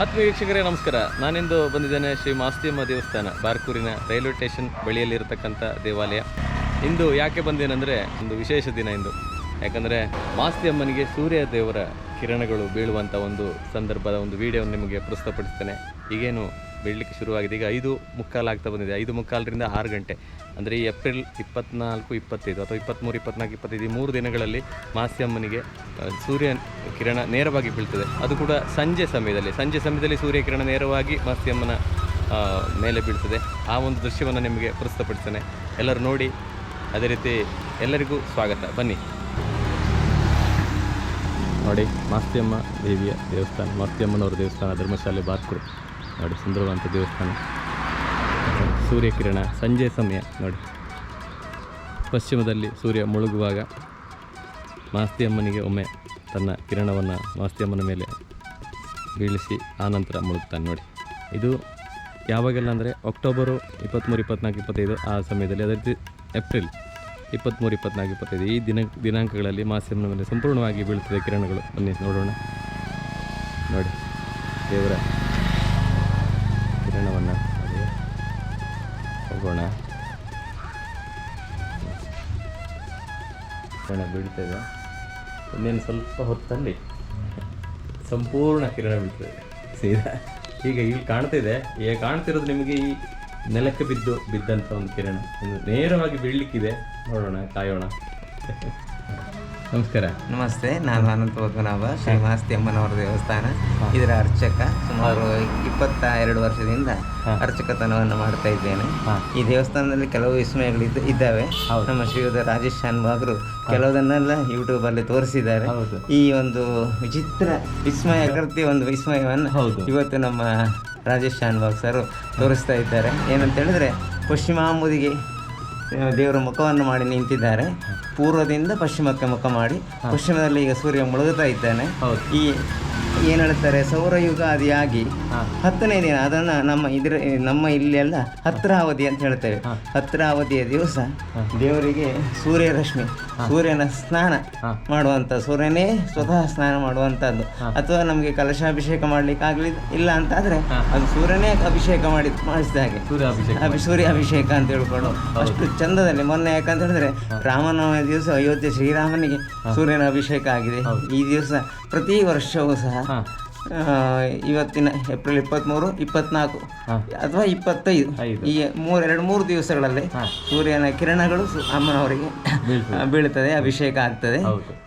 ಆತ್ಮೀಯ ವೀಕ್ಷಕರೇ ನಮಸ್ಕಾರ. ನಾನಿಂದು ಬಂದಿದ್ದೇನೆ ಶ್ರೀ ಮಾಸ್ತಿಯಮ್ಮ ದೇವಸ್ಥಾನ, ಬಾರ್ಕೂರಿನ ರೈಲ್ವೆ ಸ್ಟೇಷನ್ ಬಳಿಯಲ್ಲಿರತಕ್ಕಂಥ ದೇವಾಲಯ. ಇಂದು ಯಾಕೆ ಬಂದೇನೆಂದರೆ, ಒಂದು ವಿಶೇಷ ದಿನ ಇಂದು. ಯಾಕಂದರೆ, ಮಾಸ್ತಿಯಮ್ಮನಿಗೆ ಸೂರ್ಯ ದೇವರ ಕಿರಣಗಳು ಬೀಳುವಂಥ ಒಂದು ಸಂದರ್ಭದ ಒಂದು ವಿಡಿಯೋ ನಿಮಗೆ ಪ್ರಸ್ತುತಪಡಿಸ್ತೇನೆ. ಈಗೇನು ಬೀಳಲಿಕ್ಕೆ ಶುರುವಾಗಿದೆ. ಈಗ ಐದು ಮುಕ್ಕಾಲು ಆಗ್ತಾ ಬಂದಿದೆ. ಐದು ಮುಕ್ಕಾಲರಿಂದ ಆರು ಗಂಟೆ. ಅಂದರೆ ಈ ಏಪ್ರಿಲ್ ಇಪ್ಪತ್ನಾಲ್ಕು, ಇಪ್ಪತ್ತೈದು ಅಥವಾ ಇಪ್ಪತ್ತ್ಮೂರು ಇಪ್ಪತ್ನಾಲ್ಕು, ಇಪ್ಪತ್ತೈದು ಈ ಮೂರು ದಿನಗಳಲ್ಲಿ ಮಾಸ್ಯಮ್ಮನಿಗೆ ಸೂರ್ಯ ಕಿರಣ ನೇರವಾಗಿ ಬೀಳ್ತದೆ. ಅದು ಕೂಡ ಸಂಜೆ ಸಮಯದಲ್ಲಿ. ಸಂಜೆ ಸಮಯದಲ್ಲಿ ಸೂರ್ಯ ಕಿರಣ ನೇರವಾಗಿ ಮಾಸ್ಯಮ್ಮನ ಮೇಲೆ ಬೀಳ್ತದೆ. ಆ ಒಂದು ದೃಶ್ಯವನ್ನು ನಿಮಗೆ ಪ್ರಸ್ತುತಪಡಿಸ್ತೇನೆ. ಎಲ್ಲರೂ ನೋಡಿ, ಅದೇ ರೀತಿ ಎಲ್ಲರಿಗೂ ಸ್ವಾಗತ. ಬನ್ನಿ. ನೋಡಿ ಮಾಸ್ತಿಯಮ್ಮ ದೇವಿಯ ದೇವಸ್ಥಾನ ಮಾಸ್ತಿಯಮ್ಮನವರ ದೇವಸ್ಥಾನ, ಧರ್ಮಶಾಲೆ ಬಾರ್ಕೂರು ನೋಡಿ, ಸುಂದರವಾದಂಥ ದೇವಸ್ಥಾನ. ಸೂರ್ಯಕಿರಣ ಸಂಜೆ ಸಮಯ, ನೋಡಿ. ಪಶ್ಚಿಮದಲ್ಲಿ ಸೂರ್ಯ ಮುಳುಗುವಾಗ ಮಾಸ್ತಿಯಮ್ಮನಿಗೆ ಒಮ್ಮೆ ತನ್ನ ಕಿರಣವನ್ನು ಮಾಸ್ತಿಯಮ್ಮನ ಮೇಲೆ ಬೀಳಿಸಿ ಆನಂತರ ಮುಳುಗ್ತಾನೆ, ನೋಡಿ. ಇದು ಯಾವಾಗೆಲ್ಲ ಅಂದರೆ ಅಕ್ಟೋಬರು ಇಪ್ಪತ್ತ್ಮೂರು ಇಪ್ಪತ್ನಾಲ್ಕು ಇಪ್ಪತ್ತೈದು ಆ ಸಮಯದಲ್ಲಿ, ಅದೇ ರೀತಿ ಏಪ್ರಿಲ್ ಇಪ್ಪತ್ತ್ಮೂರು ಇಪ್ಪತ್ನಾಲ್ಕು ಇಪ್ಪತ್ತೈದು ಈ ದಿನ ದಿನಾಂಕಗಳಲ್ಲಿ ಮಾಸ್ತಿಯಮ್ಮನ ಮೇಲೆ ಸಂಪೂರ್ಣವಾಗಿ ಬೀಳುತ್ತದೆ ಕಿರಣಗಳು. ಬನ್ನಿ, ನೋಡೋಣ. ನೋಡಿ, ದೇವರ ಕಿರಣ ಬೀಳ್ತದೆ. ಇನ್ನೇನು ಸ್ವಲ್ಪ ಹೊತ್ತಲ್ಲಿ ಸಂಪೂರ್ಣ ಕಿರಣ ಬೀಳ್ತದೆ. ಸೀದಾ. ಈಗ ಇಲ್ಲಿ ಕಾಣ್ತಿದೆ. ಈಗ ಕಾಣ್ತಿರೋದು ನಿಮಗೆ ಈ ನೆಲಕ್ಕೆ ಬಿದ್ದು ಬಿದ್ದಂಥ ಒಂದು ಕಿರಣ. ಒಂದು ನೇರವಾಗಿ ಬೀಳಲಿಕ್ಕಿದೆ. ನೋಡೋಣ ಕಾಯೋಣ. ನಮಸ್ಕಾರ. ನಮಸ್ತೆ. ನಾನು ಅನಂತ ಪದ್ಮನಾಭ ಶ್ರೀ ಮಾಸ್ತಿ ಅಮ್ಮನವರ ದೇವಸ್ಥಾನ. ಇದರ ಅರ್ಚಕ ಸುಮಾರು ಇಪ್ಪತ್ತ ಎರಡು ವರ್ಷದಿಂದ ಅರ್ಚಕತನವನ್ನು ಮಾಡ್ತಾ ಇದ್ದೇನೆ. ಈ ದೇವಸ್ಥಾನದಲ್ಲಿ ಕೆಲವು ವಿಸ್ಮಯಗಳು ಇದ್ದ- ಇದ್ದಾವೆ. ನಮ್ಮ ಶ್ರೀಯುತ ರಾಜೇಶ್ ಶಾನ್ಭಾಗರು ಕೆಲವುದನ್ನೆಲ್ಲ ಯೂಟ್ಯೂಬ್ ಅಲ್ಲಿ ತೋರಿಸಿದ್ದಾರೆ. ಈ ಒಂದು ವಿಚಿತ್ರ ವಿಸ್ಮಯ ಕೃತಿ ಒಂದು ವಿಸ್ಮಯವನ್ನು. ಇವತ್ತು ನಮ್ಮ ರಾಜೇಶ್ ಶಾನ್ಭಾಗ್ ಸರ್ ತೋರಿಸ್ತಾ ಇದ್ದಾರೆ. ಏನಂತ ಹೇಳಿದ್ರೆ ಪಶ್ಚಿಮಾಂಬುದಿಗೆ ದೇವರ ಮುಖವನ್ನು ಮಾಡಿ ನಿಂತಿದ್ದಾರೆ. ಪೂರ್ವದಿಂದ ಪಶ್ಚಿಮಕ್ಕೆ ಮುಖ ಮಾಡಿ ಪಶ್ಚಿಮದಲ್ಲಿ ಈಗ ಸೂರ್ಯ ಮುಳುಗುತ್ತಾ ಇದ್ದಾನೆ. ಈ ಏನು ಹೇಳ್ತಾರೆ? ಸೌರಯುಗಾದಿಯಾಗಿ ಹತ್ತನೇ ದಿನ ಅದನ್ನು ನಮ್ಮ ಇದ್ರ ನಮ್ಮ ಇಲ್ಲೆಲ್ಲ ಹತ್ರಾವಧಿ ಅಂತ ಹೇಳ್ತೇವೆ. ಹತ್ರಾವಧಿಯ ದಿವಸ ದೇವರಿಗೆ ಸೂರ್ಯರಶ್ಮಿ ಸೂರ್ಯನ ಸ್ನಾನ ಮಾಡುವಂಥ ಸೂರ್ಯನೇ ಸ್ವತಃ ಸ್ನಾನ ಮಾಡುವಂಥದ್ದು ಅಥವಾ ನಮಗೆ ಕಲಶಾಭಿಷೇಕ ಮಾಡ್ಲಿಕ್ಕೆ ಆಗ್ಲಿ ಇಲ್ಲ ಅಂತ ಆದ್ರೆ ಅದು ಸೂರ್ಯನೇ ಅಭಿಷೇಕ ಮಾಡಿ ಮಾಡಿಸಿದ ಹಾಗೆ. ಅಭಿ ಸೂರ್ಯ ಅಭಿಷೇಕ ಅಂತ ಹೇಳ್ಕೊಂಡು ಅಷ್ಟು ಚಂದದಲ್ಲಿ. ಮೊನ್ನೆ ಯಾಕಂತ ಹೇಳಿದ್ರೆ ರಾಮನವಮಿ ದಿವಸ ಅಯೋಧ್ಯೆ ಶ್ರೀರಾಮನಿಗೆ ಸೂರ್ಯನ ಅಭಿಷೇಕ ಆಗಿದೆ. ಈ ದಿವಸ ಪ್ರತಿ ವರ್ಷವೂ ಸಹ ಇವತ್ತಿನ ಏಪ್ರಿಲ್ ಇಪ್ಪತ್ತ್ಮೂರು ಇಪ್ಪತ್ನಾಲ್ಕು ಅಥವಾ ಇಪ್ಪತ್ತೈದು. ಈ ಮೂರು ಎರಡು ಮೂರು ದಿವಸಗಳಲ್ಲಿ ಸೂರ್ಯನ ಕಿರಣಗಳು ಅಮ್ಮನವರಿಗೆ ಬೀಳ್ತದೆ. ಅಭಿಷೇಕ ಆಗ್ತದೆ.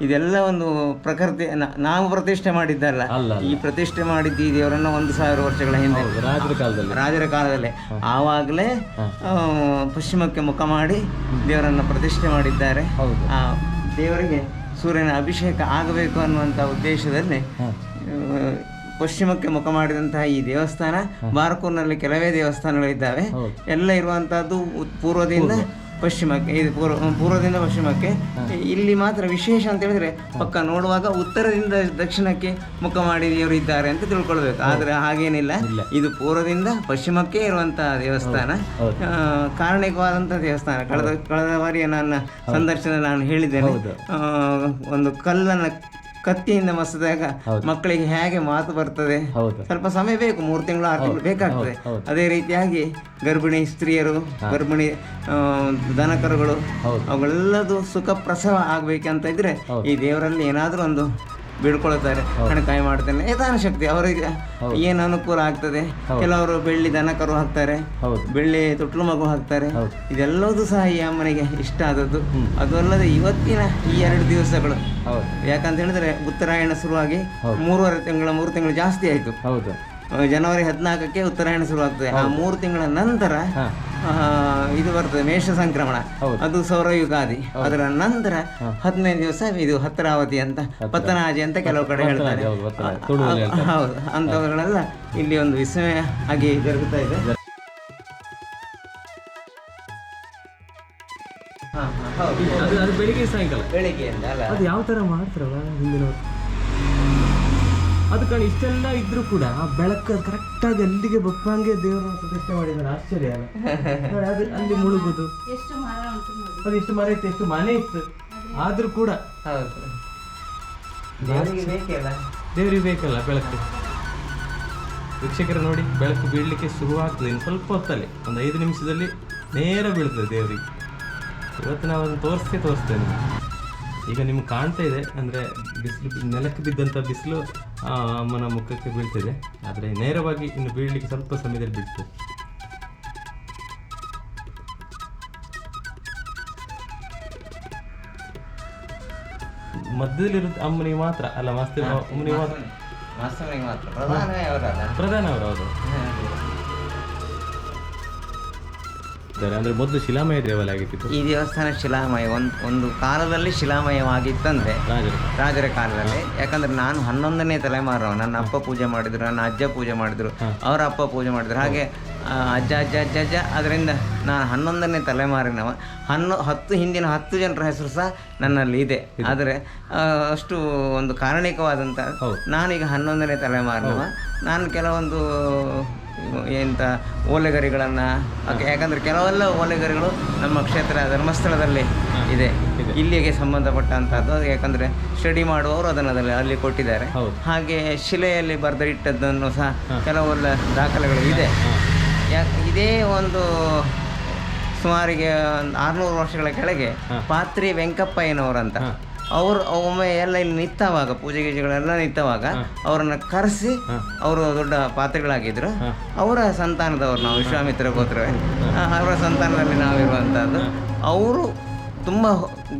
ಇದೆಲ್ಲ ಒಂದು ಪ್ರಕೃತಿ ನಾವು ಪ್ರತಿಷ್ಠೆ ಮಾಡಿದ್ದಲ್ಲ. ಈ ಪ್ರತಿಷ್ಠೆ ಮಾಡಿದ್ದು ಈ ದೇವರನ್ನು ಒಂದು ಸಾವಿರ ವರ್ಷಗಳ ಹಿಂದೆ. ರಾಜರ ಕಾಲದಲ್ಲಿ. ರಾಜರ ಕಾಲದಲ್ಲಿ. ಆವಾಗಲೇ ಪಶ್ಚಿಮಕ್ಕೆ ಮುಖ ಮಾಡಿ ದೇವರನ್ನು ಪ್ರತಿಷ್ಠೆ ಮಾಡಿದ್ದಾರೆ. ಆ ದೇವರಿಗೆ ಸೂರ್ಯನ ಅಭಿಷೇಕ ಆಗಬೇಕು ಅನ್ನುವಂಥ ಉದ್ದೇಶದಲ್ಲಿ ಪಶ್ಚಿಮಕ್ಕೆ ಮುಖ ಮಾಡಿದಂತಹ ಈ ದೇವಸ್ಥಾನ ಬಾರ್ಕೂರ್ನಲ್ಲಿ ಕೆಲವೇ ದೇವಸ್ಥಾನಗಳಿದ್ದಾವೆ. ಎಲ್ಲ ಇರುವಂತಹದ್ದು ಪೂರ್ವದಿಂದ ಪಶ್ಚಿಮಕ್ಕೆ ಇದು ಪೂರ್ವ ಪೂರ್ವದಿಂದ ಪಶ್ಚಿಮಕ್ಕೆ. ಇಲ್ಲಿ ಮಾತ್ರ ವಿಶೇಷ ಅಂತ ಹೇಳಿದ್ರೆ ಪಕ್ಕ ನೋಡುವಾಗ ಉತ್ತರದಿಂದ ದಕ್ಷಿಣಕ್ಕೆ ಮುಖ ಮಾಡಿದವರು ಇದ್ದಾರೆ ಅಂತ ತಿಳ್ಕೊಳ್ಬೇಕು. ಆದ್ರೆ ಹಾಗೇನಿಲ್ಲ. ಇದು ಪೂರ್ವದಿಂದ ಪಶ್ಚಿಮಕ್ಕೆ ಇರುವಂತಹ ದೇವಸ್ಥಾನ. ಕಾರಣಿಕವಾದಂತಹ ದೇವಸ್ಥಾನ. ಕಳೆದ ಕಳೆದ ಬಾರಿಯ ನನ್ನ ಸಂದರ್ಶನ ನಾನು ಹೇಳಿದ್ದೇನೆ. ಒಂದು ಕಲ್ಲನ್ನ ಕತ್ತಿಯಿಂದ ಮಸದಾಗ ಮಕ್ಕಳಿಗೆ ಹೇಗೆ ಮಾತು ಬರ್ತದೆ? ಸ್ವಲ್ಪ ಸಮಯ ಬೇಕು ಮೂರು ತಿಂಗಳು ಆರು ತಿಂಗಳು ಬೇಕಾಗ್ತದೆ. ಅದೇ ರೀತಿಯಾಗಿ ಗರ್ಭಿಣಿ ಸ್ತ್ರೀಯರು ಗರ್ಭಿಣಿ ದನಕರುಗಳು ಅವುಗಳೆಲ್ಲದು ಸುಖ ಪ್ರಸವ ಆಗ್ಬೇಕಂತ ಇದ್ರೆ ಈ ದೇವರಲ್ಲಿ ಏನಾದರೂ ಒಂದು ಬೀಳ್ಕೊಳ್ತಾರೆ. ಕಣಕಾಯಿ ಮಾಡ್ತೇನೆ. ಯಥಾನ ಶಕ್ತಿ. ಅವರಿಗೆ ಏನು ಅನುಕೂಲ ಆಗ್ತದೆ? ಕೆಲವರು ಬೆಳ್ಳಿ ದನಕರು ಹಾಕ್ತಾರೆ. ಬೆಳ್ಳಿ ತೊಟ್ಲು ಮಗು ಹಾಕ್ತಾರೆ. ಇದೆಲ್ಲದೂ ಸಹ ಈ ಅಮ್ಮನಿಗೆ ಇಷ್ಟ ಆದದ್ದು. ಅದು ಅಲ್ಲದೆ ಇವತ್ತಿನ ಈ ಎರಡು ದಿವಸಗಳು. ಯಾಕಂತ ಹೇಳಿದ್ರೆ ಉತ್ತರಾಯಣ ಶುರುವಾಗಿ ಮೂರುವರೆ ತಿಂಗಳ ಮೂರು ತಿಂಗಳು ಜಾಸ್ತಿ ಆಯ್ತು. ಜನವರಿ ಹದಿನಾಲ್ಕಕ್ಕೆ ಉತ್ತರಾಯಣ ಶುರುವಾಗ್ತದೆ. ಆ ಮೂರು ತಿಂಗಳ ನಂತರ ಇದು ಬರ್ತದೆ ಮೇಷ ಸಂಕ್ರಮಣ. ಅದು ಸೌರ ಯುಗಾದಿ ಅದರ ನಂತರ ಹದಿನೈದು ದಿವಸ ಇದು ಹತ್ತರಾವತಿ ಅಂತ ಪತ್ತನಾಜಿ ಅಂತ ಕೆಲವು ಕಡೆ ಹೇಳ್ತಾರೆ. ಹೌದು ಅಂಥವುಗಳೆಲ್ಲ ಇಲ್ಲಿ ಒಂದು ವಿಸ್ಮಯ ಆಗಿ ಜರುಗುತ್ತಾ ಇದೆ. ಅದು ಬೆಳಿಗ್ಗೆ ಸಾಯಂಕಾಲ. ಬೆಳಿಗ್ಗೆ ಅಲ್ಲ. ಅದು ಯಾವ ತರ ಮಾಡ್ತಾರಲ್ಲ ಹಿಂದಿನ ಅದು ಕಣ ಇಷ್ಟೆಲ್ಲ ಇದ್ರೂ ಕೂಡ ಆ ಬೆಳಕು ಕರೆಕ್ಟಾಗಿ ಅಲ್ಲಿಗೆ ಬಪ್ಪಂಗೆ ದೇವರ ಪ್ರತಿಷ್ಠೆ ಮಾಡಿದ್ದಾರೆ. ಆಶ್ಚರ್ಯ ಅಲ್ಲ. ಅದು ಅಲ್ಲಿ ಮುಳುಗುದು. ಅದು ಇಷ್ಟು ಮರ ಇತ್ತು ಎಷ್ಟು ಮನೆ ಇತ್ತು. ಆದ್ರೂ ಕೂಡ ಹೌದು. ದೇವರಿಗೆ ಬೇಕಲ್ಲ? ದೇವರಿಗೆ ಬೇಕಲ್ಲ ಬೆಳಕು. ವೀಕ್ಷಕರು ನೋಡಿ ಬೆಳಕು ಬೀಳಲಿಕ್ಕೆ ಶುರುವಾಗ್ತದೆ. ಇನ್ನು ಸ್ವಲ್ಪ ಹೊತ್ತಲ್ಲಿ ಒಂದು ಐದು ನಿಮಿಷದಲ್ಲಿ ನೇರ ಬೀಳ್ತದೆ ದೇವರಿಗೆ. ಇವತ್ತು ನಾವು ಅದನ್ನು ತೋರಿಸ್ತೇ ತೋರಿಸ್ತೇವೆ ನಿಮಗೆ ಈಗ ನಿಮ್ಗೆ ಕಾಣ್ತಾ ಇದೆ ಅಂದರೆ ಬಿಸಿಲು ನೆಲಕ್ಕೆ ಬಿದ್ದಂಥ ಬಿಸಿಲು ಅಮ್ಮನ ಮುಖಕ್ಕೆ ಬೀಳ್ತಿದೆ. ಆದರೆ ನೇರವಾಗಿ ಇನ್ನು ಬೀಳಲಿಕ್ಕೆ ಸ್ವಲ್ಪ ಸಮಯದಲ್ಲಿ ಬಿಡ್ತು. ಮಧ್ಯದಲ್ಲಿರುವ ಅಮ್ಮನಿಗೆ ಮಾತ್ರ ಅಲ್ಲ ಮಾಸ್ತಿ ಅಮ್ಮನಿಗೆ ಮಾತ್ರ. ಪ್ರಧಾನ ಅವರು ಹೌದು ಇದ್ದಾರೆ ಅಂದ್ರೆ ಮೊದಲು ಶಿಲಾಮಯ ದೇವಾಲಯ ಆಗಿತ್ತು. ಈ ದೇವಸ್ಥಾನ ಶಿಲಾಮಯ ಒಂದು ಒಂದು ಕಾಲದಲ್ಲಿ ಶಿಲಾಮಯವಾಗಿತ್ತಂತೆ ರಾಜರು ರಾಜರ ಕಾಲದಲ್ಲಿ. ಯಾಕಂದ್ರೆ ನಾನು ಹನ್ನೊಂದನೇ ತಲೆಮಾರು ನನ್ನ ಅಪ್ಪ ಪೂಜೆ ಮಾಡಿದ್ರು ನನ್ನ ಅಜ್ಜ ಪೂಜೆ ಮಾಡಿದ್ರು ಅವರ ಅಪ್ಪ ಪೂಜೆ ಮಾಡಿದ್ರು. ಹಾಗೆ ಅಜ್ಜ ಅಜ್ಜ ಅಜ್ಜ ಅಜ್ಜ ಅದರಿಂದ ನಾನು ಹನ್ನೊಂದನೇ ತಲೆಮಾರಿನವ. ಹನ್ನೊ ಹತ್ತು ಹಿಂದಿನ ಹತ್ತು ಜನರ ಹೆಸರು ಸಹ ನನ್ನಲ್ಲಿ ಇದೆ. ಆದರೆ ಅಷ್ಟು ಒಂದು ಕಾರಣಿಕವಾದಂಥ. ನಾನೀಗ ಹನ್ನೊಂದನೇ ತಲೆಮಾರಿನವ. ನಾನು ಕೆಲವೊಂದು ಎಂತ ಓಲೆಗರಿಗಳನ್ನು ಯಾಕಂದರೆ ಕೆಲವೆಲ್ಲ ಓಲೆಗರಿಗಳು ನಮ್ಮ ಕ್ಷೇತ್ರ ಧರ್ಮಸ್ಥಳದಲ್ಲಿ ಇದೆ. ಇಲ್ಲಿಗೆ ಸಂಬಂಧಪಟ್ಟಂಥದ್ದು ಯಾಕಂದರೆ ಯಾಕಂದ್ರೆ ಸ್ಟಡಿ ಮಾಡುವವರು ಅದನ್ನು ಅದರಲ್ಲಿ ಅಲ್ಲಿ ಕೊಟ್ಟಿದ್ದಾರೆ. ಹಾಗೆ ಶಿಲೆಯಲ್ಲಿ ಬರೆದಿಟ್ಟದ್ದನ್ನು ಸಹ ಕೆಲವೆಲ್ಲ ದಾಖಲೆಗಳು ಇದೆ. ಯಾಕೆ ಇದೇ ಒಂದು ಸುಮಾರಿಗೆ ಒಂದು ಆರುನೂರು ವರ್ಷಗಳ ಕೆಳಗೆ ಪಾತ್ರಿ ವೆಂಕಪ್ಪಯ್ಯನವರಂತ. ಅವರು ಒಮ್ಮೆ ಎಲ್ಲ ಇಲ್ಲಿ ನಿಂತವಾಗ ಪೂಜೆ ಗೀಜೆಗಳೆಲ್ಲ ನಿಂತವಾಗ ಅವರನ್ನ ಕರೆಸಿ ಅವರು ದೊಡ್ಡ ಪಾತ್ರೆಗಳಾಗಿದ್ರು. ಅವರ ಸಂತಾನದವರು ನಾವು ವಿಶ್ವಾಮಿತ್ರ ಗೋತ್ರವೇ. ಅವರ ಸಂತಾನದಲ್ಲಿ ನಾವಿರುವಂಥದ್ದು. ಅವರು ತುಂಬ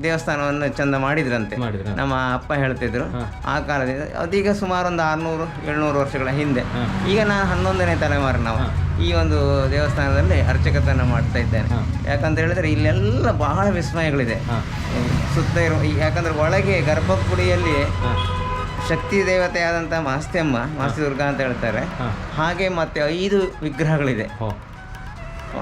ದೇವಸ್ಥಾನವನ್ನು ಚಂದ ಮಾಡಿದ್ರಂತೆ. ನಮ್ಮ ಅಪ್ಪ ಹೇಳ್ತಿದ್ರು. ಆ ಕಾಲದಿಂದ ಅದೀಗ ಸುಮಾರು ಒಂದು ಆರುನೂರು ಏಳ್ನೂರು ವರ್ಷಗಳ ಹಿಂದೆ. ಈಗ ನಾನು ಹನ್ನೊಂದನೇ ತಲೆಮಾರಿನವ ಈ ಒಂದು ದೇವಸ್ಥಾನದಲ್ಲಿ ಅರ್ಚಕತನ ಮಾಡ್ತಾ ಇದ್ದೇನೆ. ಯಾಕಂತ ಹೇಳಿದ್ರೆ ಇಲ್ಲೆಲ್ಲ ಬಹಳ ವಿಸ್ಮಯಗಳಿದೆ. ಸುತ್ತ ಇರೋ ಯಾಕಂದ್ರೆ ಒಳಗೆ ಗರ್ಭಗುಡಿಯಲ್ಲಿ ಶಕ್ತಿ ದೇವತೆ ಆದಂಥ ಮಾಸ್ತಿಯಮ್ಮ ಮಾಸ್ತಿ ದುರ್ಗಾ ಅಂತ ಹೇಳ್ತಾರೆ. ಹಾಗೆ ಮತ್ತೆ ಐದು ವಿಗ್ರಹಗಳಿದೆ.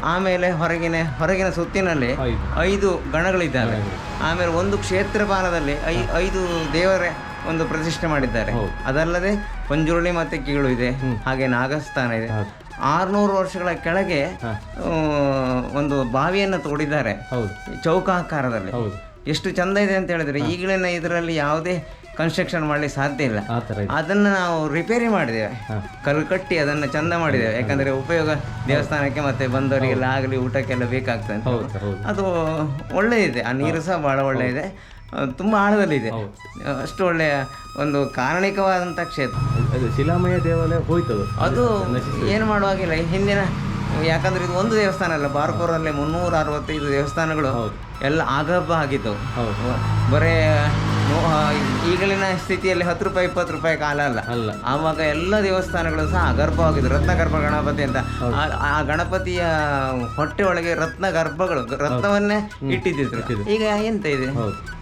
ಆಮೇಲೆ ಹೊರಗಿನ ಹೊರಗಿನ ಸುತ್ತಿನಲ್ಲಿ ಐದು. ಗಣಗಳಿದ್ದಾವೆ. ಆಮೇಲೆ ಒಂದು ಕ್ಷೇತ್ರಪಾಲದಲ್ಲಿ ಐ ಐದು ದೇವರ ಒಂದು ಪ್ರತಿಷ್ಠೆ ಮಾಡಿದ್ದಾರೆ. ಅದಲ್ಲದೆ ಪಂಜುರುಳಿ ಮತ್ತೆ ಕೀಳು ಇದೆ. ಹಾಗೆ ನಾಗಸ್ಥಾನ ಇದೆ. ಆರುನೂರು ವರ್ಷಗಳ ಕೆಳಗೆ ಒಂದು ಬಾವಿಯನ್ನು ತೋಡಿದ್ದಾರೆ. ಹೌದು. ಚೌಕಾಕಾರದಲ್ಲಿ. ಹೌದು. ಎಷ್ಟು ಚಂದ ಇದೆ ಅಂತ ಹೇಳಿದ್ರೆ ಈಗಿನ ಇದರಲ್ಲಿ ಯಾವುದೇ ಕನ್ಸ್ಟ್ರಕ್ಷನ್ ಮಾಡಲಿಕ್ಕೆ ಸಾಧ್ಯ ಇಲ್ಲ. ಅದನ್ನ ಥರ ಇದೆ. ಅದನ್ನು ನಾವು ರಿಪೇರಿ ಮಾಡಿದ್ದೇವೆ. ಕಲ್ಲು ಕಟ್ಟಿ ಅದನ್ನು ಚಂದ ಮಾಡಿದ್ದೇವೆ. ಯಾಕಂದ್ರೆ ಉಪಯೋಗ ದೇವಸ್ಥಾನಕ್ಕೆ ಮತ್ತೆ ಬಂದವರಿಗೆಲ್ಲ ಆಗಲಿ ಊಟಕ್ಕೆಲ್ಲ ಬೇಕಾಗ್ತದೆ ಅಂತ. ಹೌದು ಹೌದು. ಅದು ಒಳ್ಳೆಯದಿದೆ ಆ ನೀರು ಸಹ ಭಾಳ ಒಳ್ಳೆಯದಿದೆ ಆ, ತುಂಬ ಆಳದಲ್ಲಿದೆ. ಅಷ್ಟು ಒಳ್ಳೆಯ ಒಂದು ಕಾರಣಿಕವಾದಂಥ ಕ್ಷೇತ್ರ. ಅದು ಶಿಲಾಮಯ ದೇವಾಲಯ ಹೋಯ್ತದು. ಅದು ಏನು ಮಾಡುವಾಗಿಲ್ಲ. ಹಿಂದಿನ ಯಾಕಂದ್ರೆ ಇದು ಒಂದು ದೇವಸ್ಥಾನ ಅಲ್ಲ ಬಾರ್ಕೂರಲ್ಲಿ ಮುನ್ನೂರ ಅರವತ್ತೈದು ದೇವಸ್ಥಾನಗಳು ಎಲ್ಲ ಆಗಬ್ಬ ಆಗಿತ್ತು ಹೌದು. ಬರೇ ಈಗಲಿನ ಸ್ಥಿತಿಯಲ್ಲಿ ಹತ್ತು ರೂಪಾಯಿ ಇಪ್ಪತ್ತು ರೂಪಾಯಿ ಕಾಲ ಅಲ್ಲ. ಅಲ್ಲ. ಆವಾಗ ಎಲ್ಲ ದೇವಸ್ಥಾನಗಳು ಸಹ ಗರ್ಭವಾಗಿದ್ದು ರತ್ನ ಗರ್ಭ ಗಣಪತಿ ಅಂತ. ಆ- ಗಣಪತಿಯ ಹೊಟ್ಟೆ ಒಳಗೆ ರತ್ನ ಗರ್ಭಗಳು ರತ್ನವನ್ನೇ ಇಟ್ಟಿದ್ದಿದ್ರು. ಈಗ ಎಂತ ಇದೆ?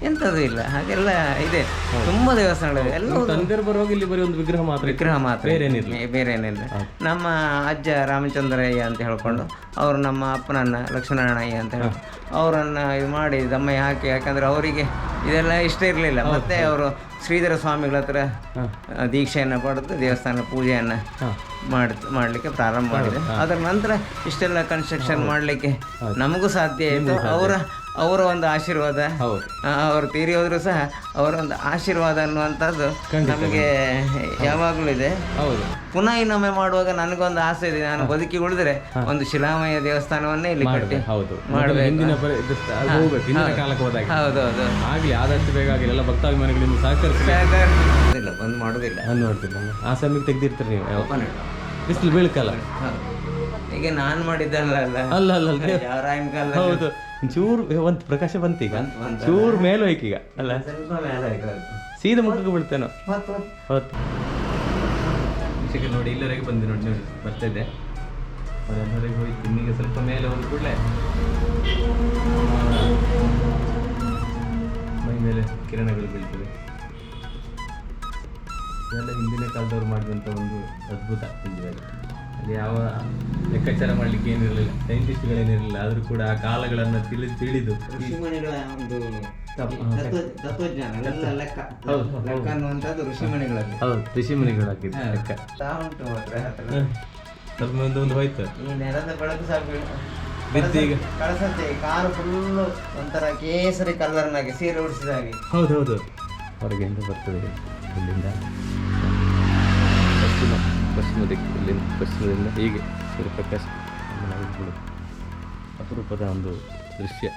ಎಂತದ್ದು ಇಲ್ಲ. ಹಾಗೆಲ್ಲ ಇದೆ. ತುಂಬಾ ದೇವಸ್ಥಾನಗಳಿವೆ. ಎಲ್ಲ ತಂದೆರು ಬರುವಾಗ ಇಲ್ಲಿ ಬರೀ ಒಂದು ವಿಗ್ರಹ ಮಾತ್ರ ವಿಗ್ರಹ ಮಾತ್ರ ಬೇರೆ ಏನಿಲ್ಲ. ಬೇರೆ ಏನಿಲ್ಲ. ನಮ್ಮ ಅಜ್ಜ ರಾಮಚಂದ್ರಯ್ಯ ಅಂತ ಹೇಳ್ಕೊಂಡು ಅವರು ನಮ್ಮ ಅಪ್ಪನನ್ನ ಲಕ್ಷ್ಮಣಯ್ಯ ಅಂತ ಹೇಳಿ ಅವರನ್ನ ಇದು ಮಾಡಿ ದಮ್ಮಯ್ಯ ಹಾಕಿ ಯಾಕಂದ್ರೆ ಅವರಿಗೆ ಇದೆಲ್ಲ ಇಷ್ಟ ಇರಲಿಲ್ಲ. ಮತ್ತೆ ಅವರು ಶ್ರೀಧರ ಸ್ವಾಮಿಗಳ ಹತ್ರ ದೀಕ್ಷೆಯನ್ನು ಪಡೆದು ದೇವಸ್ಥಾನ ಪೂಜೆಯನ್ನು ಮಾಡ್ ಮಾಡಲಿಕ್ಕೆ ಪ್ರಾರಂಭ ಮಾಡಿದೆ. ಅದರ ನಂತರ ಇಷ್ಟೆಲ್ಲ ಕನ್ಸ್ಟ್ರಕ್ಷನ್ ಮಾಡಲಿಕ್ಕೆ ನಮಗೂ ಸಾಧ್ಯ ಆಯಿತು. ಅವರ ಅವರ ಒಂದು ಆಶೀರ್ವಾದ. ಹೌದು. ಅವರು ತೀರಿ ಹೋದ್ರು ಸಹ ಅವರ ಒಂದು ಆಶೀರ್ವಾದ ಅನ್ನುವಂಥದ್ದು ನಮಗೆ ಯಾವಾಗಲೂ ಇದೆ ಹೌದು. ಪುನಃ ಇನ್ನೊಮ್ಮೆ ಮಾಡುವಾಗ ನನಗೊಂದು ಆಸೆ ಇದೆ. ನಾನು ಬದುಕಿ ಉಳಿದ್ರೆ ಒಂದು ಶಿಲಾಮಯ ದೇವಸ್ಥಾನವನ್ನೇ ಇಲ್ಲಿ ಕಟ್ಟಿ. ಹೌದು. ಹೌದೌದು. ಆಗ್ಲಿ ಆದಷ್ಟು ಬೇಗ ಆಗಲಿ. ಎಲ್ಲ ಭಕ್ತಾಭಿಮಾನಿಗಳಿಂದ ಸಹಕರಿಸಿ ಬಂದ್ ಮಾಡೋದಿಲ್ಲ. ಆ ಸಮಯಕ್ಕೆ ತೆಗೆದಿರ್ತೀರಿ ನೀವು? ಬಿಸಿಲು ಬೀಳ್ಕಲ್ಲ. ಈಗ ನಾನು ಮಾಡಿದ್ದಲ್ಲ ಅಲ್ಲ ಅಲ್ಲ ಅಲ್ಲ ಹೌದು. ಚೂರು ಒಂದು ಪ್ರಕಾಶ ಬಂತು ಈಗ. ಚೂರು ಮೇಲೆ ಹೋಯ್ತು ಈಗ ಅಲ್ಲ? ಸೀದ ಮೇಲೆ ಆಯ್ತು. ಸೀದಾ ಮುಖಕ್ಕೆ ಬಿಡ್ತೇನೆ ಹೊತ್ತು. ಹೌದು ನೋಡಿ ಇಲ್ಲವರೆಗೆ ಬಂದೆ ನೋಡಿ ನೋಡಿ ಬರ್ತಾ ಇದ್ದೆ ಅದೆಲ್ಲವರೆಗೆ ಹೋಯ್ತು. ತಿನ್ನಿಗೆ ಸ್ವಲ್ಪ ಮೇಲೆ ಹೋದ ಕೂಡಲೇ. ಮೈ ಮೇಲೆ ಕಿರಣಗಳು ಬೀಳ್ತವೆ. ಇದೆಲ್ಲ ಹಿಂದಿನ ಕಾಲದವ್ರು ಮಾಡಿದಂಥ ಒಂದು ಅದ್ಭುತ ಇಂಜಿನಿಯರ್ ಅದು ಯಾವ ಲೆಕ್ಕಾಚಾರ ಮಾಡಲಿಕ್ಕೆ ಏನಿರಲಿಲ್ಲ ಸೈಂಟಿಸ್ಟ್ಗಳೇನಿರಲಿಲ್ಲ ಆದರೂ ಕೂಡ ಆ ಕಾಲಗಳನ್ನು ತಿಳಿದು ತಿಳಿದು. ಋಷಿಮಣಿಗಳ ಒಂದು ಹೌದು. ಲೆಕ್ಕ. ಒಂದು ಹೋಯ್ತು. ಈ ನೆಲದ ಬೆಳಕು ಸಹ ಬೀಳ್- ಬಿದ್ದು ಈಗ ಕಳಸತ್ತೆ ಕಾರು ಫುಲ್ಲು ಒಂಥರ ಕೇಸರಿ ಕಲ್ಲರ್ನಾಗೆ ಸೀರೆ ಉಡಿಸಿದ ಹಾಗೆ. ಹೌದು ಹೌದು. ಹೊರಗಿಂದ ಬರ್ತದೆ? ಇಲ್ಲಿಂದ. ಪಶ್ಚಿಮ ದಿಕ್ಕಿನಲ್ಲಿ ಪಶ್ಚಿಮದಿಂದ ಹೀಗೆ ಸೂರ್ಯಪ್ರಕಾಶ ಅಪರೂಪದ ಒಂದು ದೃಶ್ಯ.